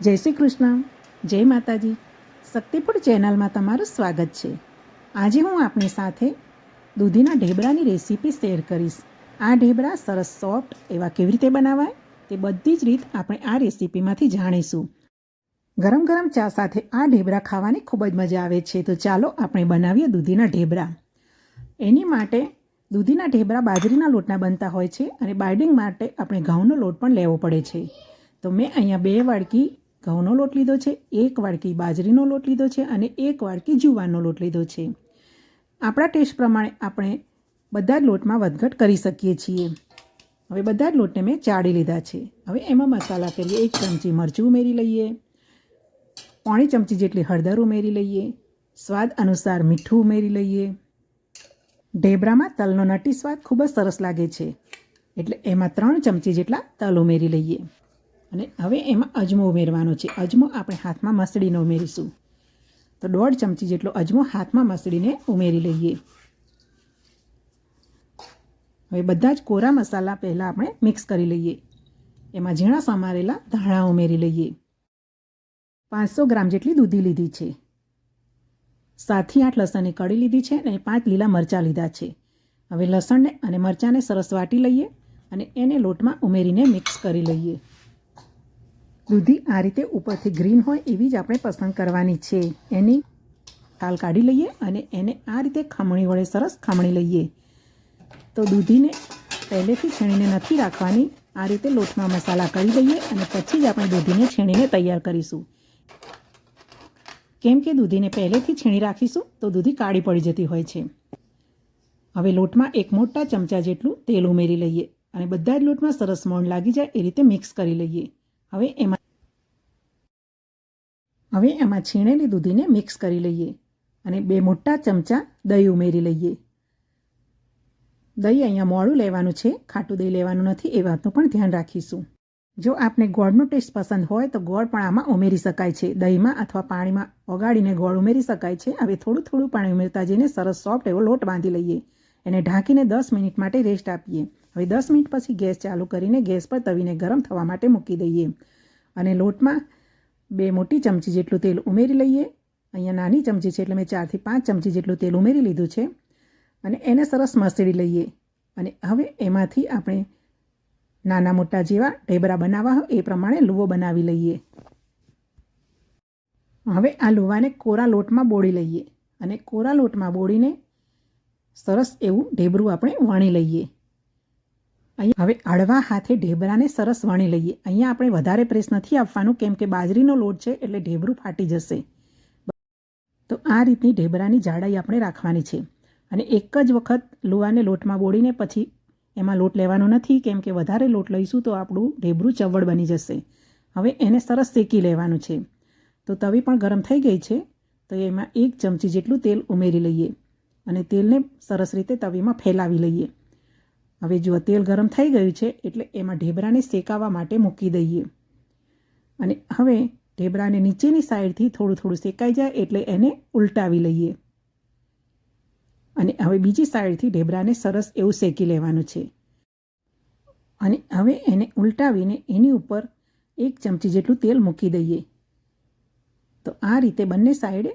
જય શ્રી કૃષ્ણ. જય માતાજી. શક્તિપુર ચેનલમાં તમારું સ્વાગત છે. આજે હું આપની સાથે દૂધીના ઢેબરાની રેસીપી શેર કરીશ. આ ઢેબરા સરસ, સોફ્ટ એવા કેવી રીતે બનાવાય તે બધી જ રીત આપણે આ રેસીપીમાંથી જાણીશું. ગરમ ગરમ ચા સાથે આ ઢેબરા ખાવાની ખૂબ જ મજા આવે છે. તો ચાલો આપણે બનાવીએ દૂધીના ઢેબરા એની માટે દૂધીના ઢેબરા બાજરીના લોટના બનતા હોય છે અને બાઇડિંગ માટે આપણે ઘઉંનો લોટ પણ લેવો પડે છે. તો મેં અહીંયા બે વાડકી ઘઉંનો લોટ લીધો છે, એક વાડકી બાજરીનો લોટ લીધો છે અને એક વાડકી જુવારનો લોટ લીધો છે. આપણા ટેસ્ટ પ્રમાણે આપણે બધા જ લોટમાં વધઘટ કરી શકીએ છીએ. હવે બધા જ લોટને મેં ચાળી લીધા છે. હવે એમાં મસાલા કરીએ, એક ચમચી મરચું ઉમેરી લઈએ, પોણી ચમચી જેટલી હળદર ઉમેરી લઈએ, સ્વાદ અનુસાર મીઠું ઉમેરી લઈએ. ઢેબરામાં તલનો નટી સ્વાદ ખૂબ જ સરસ લાગે છે. એટલે એમાં ત્રણ ચમચી જેટલા તલ ઉમેરી લઈએ. અને હવે એમાં અજમો ઉમેરવાનો છે. અજમો આપણે હાથમાં મસળીને ઉમેરીશું. તો દોઢ ચમચી જેટલો અજમો હાથમાં મસળીને ઉમેરી લઈએ. હવે બધા જ કોરા મસાલા પહેલાં આપણે મિક્સ કરી લઈએ. એમાં ઝીણા સમારેલા ધાણા ઉમેરી લઈએ. પાંચસો ગ્રામ જેટલી દૂધી લીધી છે. સાતથી આઠ લસણની કળી લીધી છે અને પાંચ લીલા મરચાં લીધા છે. હવે લસણને અને મરચાંને સરસ વાટી લઈએ અને એને લોટમાં ઉમેરીને મિક્સ કરી લઈએ. દૂધી આ રીતે ઉપરથી ગ્રીન હોય એવી જ આપણે પસંદ કરવાની છે. એની છાલ કાઢી લઈએ અને એને આ રીતે ખમણી વડે સરસ ખમણી લઈએ. તો દૂધીને પહેલેથી છીણીને નથી રાખવાની. આ રીતે લોટમાં મસાલા કરી દઈએ અને પછી જ આપણે દૂધીને છીણીને તૈયાર કરીશું. કેમ કે દૂધીને પહેલેથી છીણી રાખીશું તો દૂધી કાળી પડી જતી હોય છે. હવે લોટમાં એક મોટા ચમચા જેટલું તેલ ઉમેરી લઈએ અને બધા જ લોટમાં સરસ મોણ લાગી જાય એ રીતે મિક્સ કરી લઈએ. હવે એમાં હવે એમાં છીણેલી દૂધીને મિક્સ કરી લઈએ અને બે મોટા ચમચા દહીં ઉમેરી લઈએ. દહીં અહીંયા મોડું લેવાનું છે, ખાટું દહીં લેવાનું નથી, એ વાતનું પણ ધ્યાન રાખીશું. જો આપને ગોળનો ટેસ્ટ પસંદ હોય તો ગોળ પણ આમાં ઉમેરી શકાય છે. દહીંમાં અથવા પાણીમાં ઓગાળીને ગોળ ઉમેરી શકાય છે. હવે થોડું થોડું પાણી ઉમેરતા જઈને સરસ સોફ્ટ એવો લોટ બાંધી લઈએ એને ઢાંકીને દસ મિનિટ માટે રેસ્ટ આપીએ. હવે દસ મિનિટ પછી ગેસ ચાલુ કરીને ગેસ પર તવીને ગરમ થવા માટે મૂકી દઈએ. અને લોટમાં બે મોટી ચમચી જેટલું તેલ ઉમેરી લઈએ. અહીંયા નાની ચમચી છે એટલે મેં ચારથી પાંચ ચમચી જેટલું તેલ ઉમેરી લીધું છે. અને એને સરસ મસળી લઈએ. અને હવે એમાંથી આપણે નાના મોટા જેવા ઢેબરા બનાવવા હોય એ પ્રમાણે લુવો બનાવી લઈએ. હવે આ લુવાને કોરા લોટમાં બોળી લઈએ. અને કોરા લોટમાં બોળીને સરસ એવું ઢેબરું આપણે વણી લઈએ. અહીંયા હવે અડવા હાથે ઢેબરાને સરસ વણી લઈએ. અહીંયા આપણે વધારે પ્રેસ નથી આપવાનું, કેમ કે બાજરીનો લોટ છે એટલે ઢેબરું ફાટી જશે. તો આ રીતની ઢેબરાની જાડાઈ આપણે રાખવાની છે. અને એક જ વખત લુવાને લોટમાં બોળીને પછી એમાં લોટ લેવાનો નથી, કેમ કે વધારે લોટ લઈશું તો આપણું ઢેબરું ચવડ બની જશે. હવે એને સરસ શેકી લેવાનું છે. તો તવી પણ ગરમ થઈ ગઈ છે, તો એમાં એક ચમચી જેટલું તેલ ઉમેરી લઈએ. અને તેલને સરસ રીતે તવીમાં ફેલાવી લઈએ. હવે જો તેલ ગરમ થઈ ગયું છે એટલે એમાં ઢેબરાને શેકાવા માટે મૂકી દઈએ. અને હવે ઢેબરાને નીચેની સાઈડથી થોડું થોડું શેકાઈ જાય એટલે એને ઉલટાવી લઈએ. અને હવે બીજી સાઈડથી ઢેબરાને સરસ એવું શેકી લેવાનું છે. અને હવે એને ઉલટાવીને એની ઉપર એક ચમચી જેટલું તેલ મૂકી દઈએ. તો આ રીતે બંને સાઈડે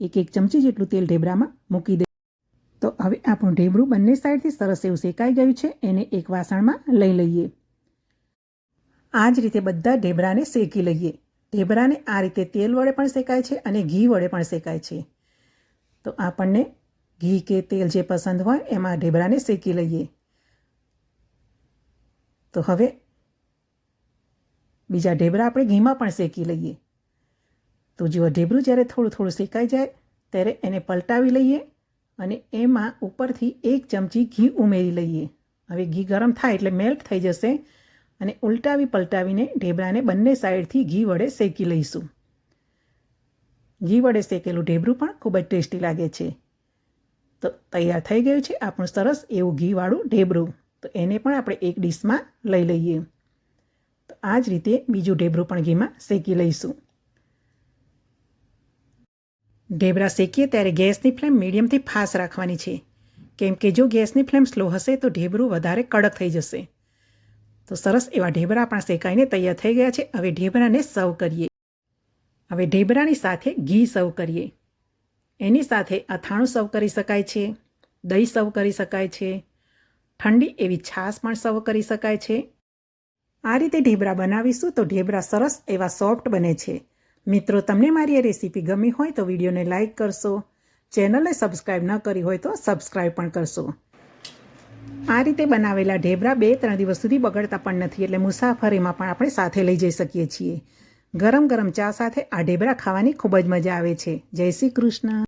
એક એક ચમચી જેટલું તેલ ઢેબરામાં મૂકી દઈએ. તો હવે આપણું ઢેબરું બંને સાઈડથી સરસ એવું શેકાઈ ગયું છે, એને એક વાસણમાં લઈ લઈએ. આ જ રીતે બધા ઢેબરાને શેકી લઈએ. ઢેબરાને આ રીતે તેલ વડે પણ શેકાય છે અને ઘી વડે પણ શેકાય છે. તો આપણને ઘી કે તેલ જે પસંદ હોય એમાં ઢેબરાને શેકી લઈએ. તો હવે બીજા ઢેબરા આપણે ઘીમાં પણ શેકી લઈએ. તો જુઓ, ઢેબરું જ્યારે થોડું થોડું શેકાઈ જાય, ત્યારે એને પલટાવી લઈએ. અને એમાં ઉપરથી એક ચમચી ઘી ઉમેરી લઈએ. હવે ઘી ગરમ થાય એટલે મેલ્ટ થઈ જશે અને ઉલટાવી પલટાવીને ઢેબરાને બંને સાઈડથી ઘી વડે શેકી લઈશું. ઘી વડે શેકેલું ઢેબરું પણ ખૂબ જ ટેસ્ટી લાગે છે. તો તૈયાર થઈ ગયું છે આપણું સરસ એવું ઘીવાળું ઢેબરું. તો એને પણ આપણે એક ડીશમાં લઈ લઈએ. તો આ જ રીતે બીજું ઢેબરું પણ ઘીમાં શેકી લઈશું. ઢેબરા શેકીએ ત્યારે ગેસની ફ્લેમ મીડિયમથી ફાસ્ટ રાખવાની છે. કેમ કે જો ગેસની ફ્લેમ સ્લો હશે તો ઢેબરું વધારે કડક થઈ જશે. તો સરસ એવા ઢેબરા આપણા શેકાઈને તૈયાર થઈ ગયા છે. હવે ઢેબરાને સર્વ કરીએ. હવે ઢેબરાની સાથે ઘી સર્વ કરીએ. એની સાથે અથાણું સર્વ કરી શકાય છે. દહીં સર્વ કરી શકાય છે. ઠંડી એવી છાશ પણ સર્વ કરી શકાય છે. આ રીતે ઢેબરા બનાવીશું તો ઢેબરા સરસ એવા સોફ્ટ બને છે. મિત્રો, તમને મારી આ રેસીપી ગમી હોય તો વિડીયોને લાઇક કરશો. ચેનલને સબસ્ક્રાઈબ ન કરી હોય તો સબસ્ક્રાઈબ પણ કરશો. આ રીતે બનાવેલા ઢેબરા બે ત્રણ દિવસ સુધી બગડતા પણ નથી એટલે મુસાફરીમાં પણ આપણે સાથે લઈ જઈ શકીએ છીએ. ગરમ ગરમ ચા સાથે આ ઢેબરા ખાવાની ખૂબ જ મજા આવે છે. જય શ્રી કૃષ્ણ.